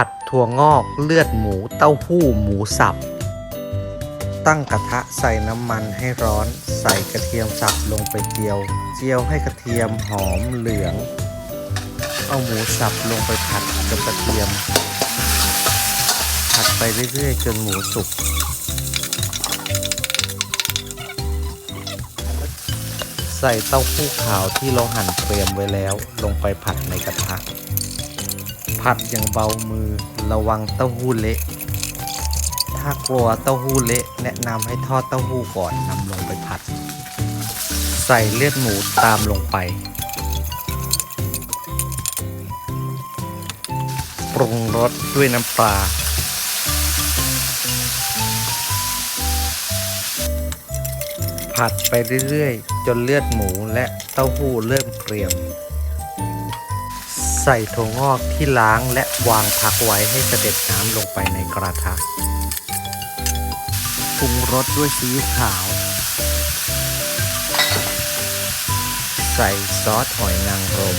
ผัดถั่วงอกเลือดหมูเต้าหู้หมูสับ ตั้งกระทะใส่น้ำมันให้ร้อน ใส่กระเทียมสับลงไปเจียว เจียวให้กระเทียมหอมเหลือง เอาหมูสับลงไปผัดกับกระเทียม ผัดไปเรื่อยๆจนหมูสุกใส่เต้าหู้ขาวที่เราหั่นเตรียมไว้แล้วลงไปผัดในกระทะ ผัดอย่างเบามือระวังเต้าหู้เละ ถ้ากลัวเต้าหู้เละแนะนำให้ทอดเต้าหู้ก่อนนำลงไปผัด ใส่เลือดหมูตามลงไป ปรุงรสด้วยน้ำปลา ผัดไปเรื่อยๆ จนเลือดหมูและเต้าหู้เริ่มเกรียม ใส่ถั่วงอกที่ล้างและวางพักไว้ให้เสด็จน้ำลงไปในกระทะปรุงรสด้วยซีอิ๊วขาว ใส่ซอสหอยนางรม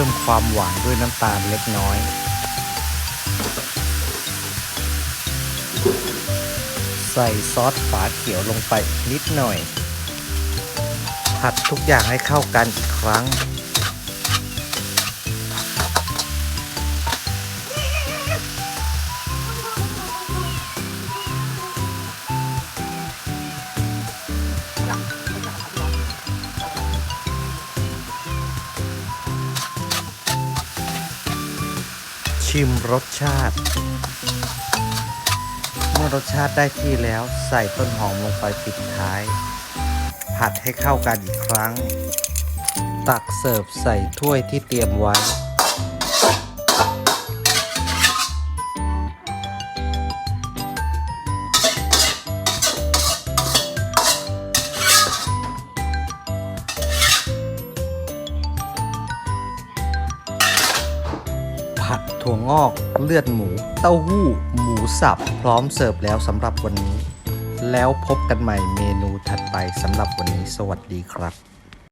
พิ่มความหวานด้วยน้ำตาลเล็กน้อยใส่ซอสฝาเขียวลงไปนิดหน่อย ผัดทุกอย่างให้เข้ากันอีกครั้ง ชิมรสชาติ เมื่อรสชาติได้ที่แล้วใส่ต้นหอมลงไปปิดท้าย ผัดให้เข้ากันอีกครั้ง ตักเสิร์ฟใส่ถ้วยที่เตรียมไว้ ผัดถั่วงอก เลือดหมู เต้าหู้ หมูสับ พร้อมเสิร์ฟแล้วสำหรับวันนี้ แล้วพบกันใหม่เมนูถัดไปสำหรับวันนี้ สวัสดีครับ